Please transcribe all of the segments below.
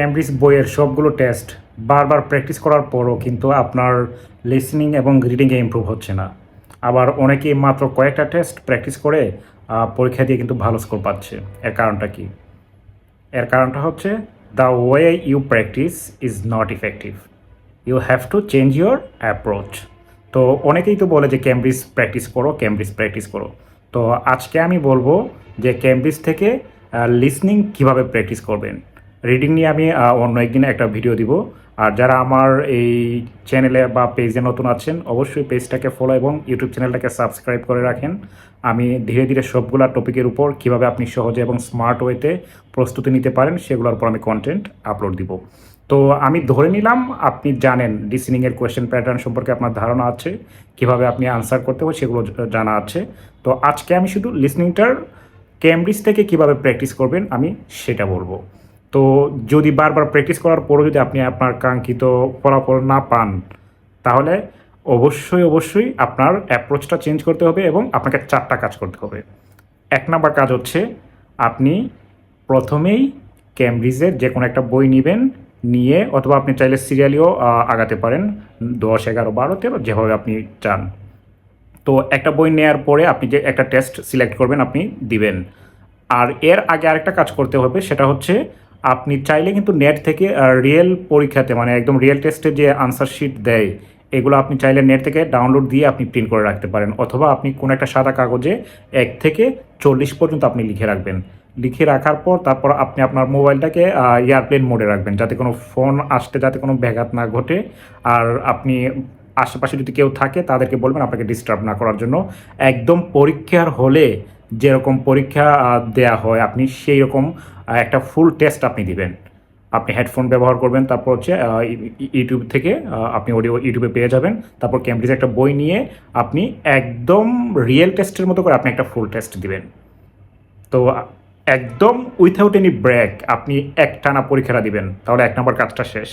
Cambridge বইয়ের সবগুলো test বারবার প্র্যাকটিস করার পরও কিন্তু আপনার লিসনিং এবং রিডিংয়ে ইমপ্রুভ হচ্ছে না। আবার অনেকেই মাত্র কয়েকটা টেস্ট প্র্যাকটিস করে পরীক্ষা দিয়ে কিন্তু ভালো স্কোর পাচ্ছে। এর কারণটা কি? এর কারণটা হচ্ছে the way you practice is not effective you have to change your approach তো অনেকেই তো বলে যে ক্যামব্রিজ প্র্যাকটিস করো ক্যামব্রিজ প্র্যাকটিস করো। তো আজকে আমি বলব যে ক্যামব্রিজ থেকে লিসনিং কীভাবে প্র্যাকটিস করবেন? রিডিং নিয়ে আমি অন্য একদিন একটা ভিডিও দিব। আর যারা আমার এই চ্যানেলে বা পেজে নতুন আছেন, অবশ্যই পেজটাকে ফলো এবং ইউটিউব চ্যানেলটাকে সাবস্ক্রাইব করে রাখেন। আমি ধীরে ধীরে সবগুলা টপিকের উপর কীভাবে আপনি সহজে এবং স্মার্ট ওয়েতে প্রস্তুতি নিতে পারেন, সেগুলোর উপর আমি কন্টেন্ট আপলোড দিব। তো আমি ধরে নিলাম, আপনি জানেন লিসনিংয়ের কোয়েশ্চেন প্যাটার্ন সম্পর্কে আপনার ধারণা আছে, কীভাবে আপনি আনসার করতে হবে সেগুলো জানা আছে। তো আজকে আমি শুধু লিসনিংটার ক্যামব্রিজ থেকে কীভাবে প্র্যাকটিস করবেন, আমি সেটা বলব। তো যদি বারবার প্র্যাকটিস করার পরও যদি আপনি আপনার কাঙ্ক্ষিত ফলাফল না পান, তাহলে অবশ্যই অবশ্যই আপনার অ্যাপ্রোচটা চেঞ্জ করতে হবে এবং আপনাকে চারটা কাজ করতে হবে। এক নাম্বার কাজ হচ্ছে আপনি প্রথমেই ক্যামব্রিজের যে কোনো একটা বই নেবেন, নিয়ে অথবা আপনি চাইলে সিরিয়ালিও আগাতে পারেন। দশ, এগারো, বারো, তেরো, যেভাবে আপনি চান। তো একটা বই নেওয়ার পরে আপনি যে একটা টেস্ট সিলেক্ট করবেন, আপনি দিবেন। আর এর আগে আরেকটা কাজ করতে হবে, সেটা হচ্ছে আপনি চাইলে কিন্তু নেট থেকে রিয়েল পরীক্ষাতে মানে একদম রিয়েল টেস্টে যে আনসার শিট দেয়, এগুলো আপনি চাইলে নেট থেকে ডাউনলোড দিয়ে আপনি প্রিন্ট করে রাখতে পারেন। অথবা আপনি কোনো একটা সাদা কাগজে এক থেকে চল্লিশ পর্যন্ত আপনি লিখে রাখবেন। লিখে রাখার পর তারপর আপনি আপনার মোবাইলটাকে এয়ারপ্লেন মোডে রাখবেন, যাতে কোনো ফোন আসতে, যাতে কোনো ব্যাঘাত না ঘটে। আর আপনি আশেপাশে যদি কেউ থাকে, তাদেরকে বলবেন আপনাকে ডিস্টার্ব না করার জন্য। একদম পরীক্ষার হলে যেরকম পরীক্ষা দেয়া হয়, আপনি সেই রকম একটা ফুল টেস্ট আপনি দিবেন। আপনি হেডফোন ব্যবহার করবেন, তারপর হচ্ছে ইউটিউব থেকে আপনি অডিও ইউটিউবে পেয়ে যাবেন। তারপর ক্যামব্রিজ একটা বই নিয়ে আপনি একদম রিয়েল টেস্টের মতো করে আপনি একটা ফুল টেস্ট দিবেন। তো, একদম উইথাউট এনি ব্রেক আপনি একটানা পরীক্ষাটা দিবেন, তাহলে এক নম্বর কাজটা শেষ।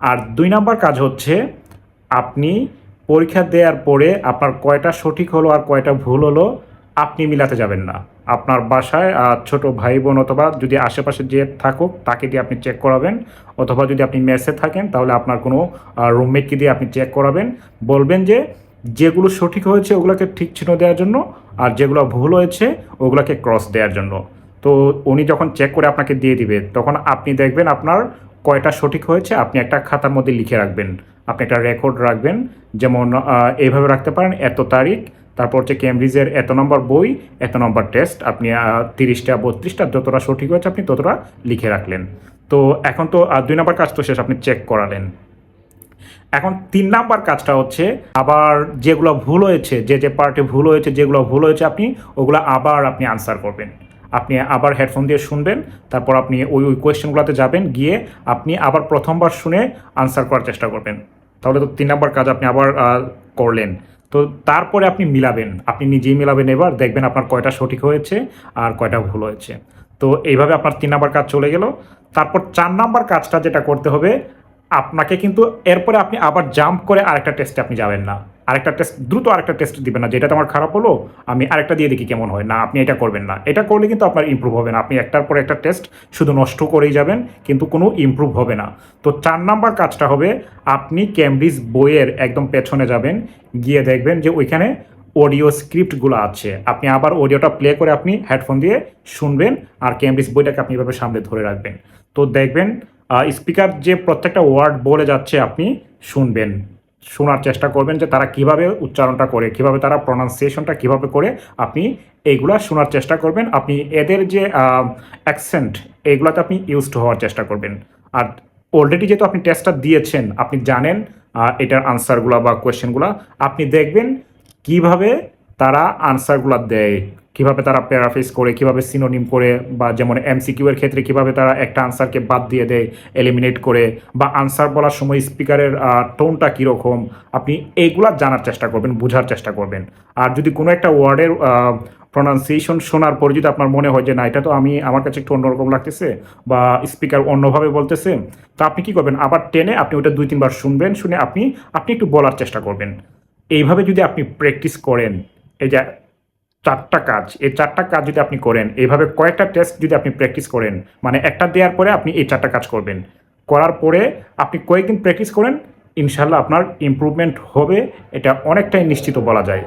আর দুই নম্বর কাজ হচ্ছে, আপনি পরীক্ষা দেওয়ার পরে আপনার কয়টা সঠিক হলো আর কয়টা ভুল হলো আপনি মিলাতে যাবেন না। আপনার বাসায় ছোট ভাই বোন অথবা যদি আশেপাশে যে থাকুক, তাকে দিয়ে আপনি চেক করাবেন। অথবা যদি আপনি মেসে থাকেন, তাহলে আপনার কোনো রুমমেটকে দিয়ে আপনি চেক করাবেন। বলবেন যে, যেগুলো সঠিক হয়েছে, ওগুলোকে ঠিক চিহ্ন দেওয়ার জন্য আর যেগুলো ভুল হয়েছে, ওগুলোকে ক্রস দেওয়ার জন্য। তো উনি যখন চেক করে আপনাকে দিয়ে দিবে, তখন আপনি দেখবেন আপনার কয়টা সঠিক হয়েছে, আপনি একটা খাতার মধ্যে লিখে রাখবেন। আপনি একটা রেকর্ড রাখবেন। যেমন এইভাবে রাখতে পারেন, এত তারিখ তারপর হচ্ছে ক্যামব্রিজের এত নম্বর বই, এত নম্বর টেস্ট আপনি তিরিশটা, বত্রিশটা, যতটা সঠিক হয়েছে আপনি ততটা লিখে রাখলেন। তো এখন তো দুই নম্বর কাজ তো শেষ, আপনি চেক করালেন। এখন তিন নাম্বার কাজটা হচ্ছে, আবার যেগুলো ভুল হয়েছে, যে যে পার্টে ভুল হয়েছে, যেগুলো ভুল হয়েছে আপনি, ওগুলো আবার আপনি আনসার করবেন। আপনি আবার হেডফোন দিয়ে শুনবেন, তারপর আপনি ওই ওই কোয়েশ্চেনগুলোতে যাবেন, গিয়ে আপনি আবার প্রথমবার শুনে আনসার করার চেষ্টা করবেন। তাহলে তো তিন নাম্বার কাজ আপনি আবার করলেন। তো তারপরে আপনি মিলাবেন। আপনি নিজেই মিলাবেন এবার, দেখবেন আপনার কয়টা সঠিক হয়েছে আর কয়টা ভুল হয়েছে। তো এইভাবে আপনার তিন নাম্বার কাজ চলে গেল। তারপর চার নাম্বার কাজটা যেটা করতে হবে, আপনাকে কিন্তু এরপরে আপনি আবার জাম্প করে আরেকটা টেস্টে আপনি যাবেন না। আরেকটা টেস্ট দ্রুত আরেকটা টেস্ট দিবেন না, যেটা আমার খারাপ হলো, আমি আরেকটা দিয়ে দেখি কেমন হয়। না, আপনি এটা করবেন না। এটা করলে কিন্তু আপনার ইমপ্রুভ হবে না। আপনি একটার পর একটা টেস্ট শুধু নষ্ট করেই যাবেন, কিন্তু কোনো ইমপ্রুভ হবে না। তো চার নাম্বার কাজটা হবে, আপনি ক্যামব্রিজ বইয়ের একদম পেছনে যাবেন, গিয়ে দেখবেন যে ওইখানে অডিও স্ক্রিপ্টগুলো আছে। আপনি আবার অডিওটা প্লে করে আপনি হেডফোন দিয়ে শুনবেন আর ক্যামব্রিজ বইটাকে আপনি এভাবে সামনে ধরে রাখবেন। তো দেখবেন স্পিকার যে প্রত্যেকটা ওয়ার্ড বলে যাচ্ছে, আপনি শুনবেন। শোনার চেষ্টা করবেন যে তারা কীভাবে উচ্চারণটা করে, কীভাবে তারা প্রনাউন্সিয়েশনটা কীভাবে করে আপনি এইগুলা শোনার চেষ্টা করবেন। আপনি এদের যে অ্যাকসেন্ট এইগুলাতে আপনি ইউজড হওয়ার চেষ্টা করবেন। আর অলরেডি যেহেতু আপনি টেস্টটা দিয়েছেন, আপনি জানেন এটার আনসারগুলো বা কোয়েশ্চেনগুলো আপনি দেখবেন কীভাবে তারা আনসারগুলো দেয়। কীভাবে তারা প্যারাফেস করে, কীভাবে সিনোনিম করে, বা যেমন এমসিকিউ এর ক্ষেত্রে কীভাবে তারা একটা আনসারকে বাদ দিয়ে দেয় এলিমিনেট করে, বা আনসার বলার সময় স্পিকারের টোনটা কীরকম, আপনি এইগুলা জানার চেষ্টা করবেন, বোঝার চেষ্টা করবেন। আর যদি কোনো একটা ওয়ার্ডের প্রনাউন্সিয়েশন শোনার পর যদি আপনার মনে হয় যে, না, এটা তো আমি, আমার কাছে একটু অন্যরকম লাগতেছে, বা স্পিকার অন্যভাবে বলতেছে, তো আপনি কি করবেন? আবার টেনে আপনি ওটা দুই, তিনবার শুনবেন, শুনে আপনি আপনি একটু বলার চেষ্টা করবেন। এইভাবে যদি আপনি প্র্যাকটিস করেন, এই যে চারটা কাজ, এই চারটা কাজ যদি আপনি করেন এইভাবে কয়েকটা টেস্ট যদি আপনি প্র্যাকটিস করেন মানে একটা দেওয়ার পরে আপনি এই চারটা কাজ করবেন। করার পরে আপনি কয়েকদিন প্র্যাকটিস করেন, ইনশাল্লাহ আপনার ইম্প্রুভমেন্ট হবে, এটা অনেকটাই নিশ্চিত বলা যায়।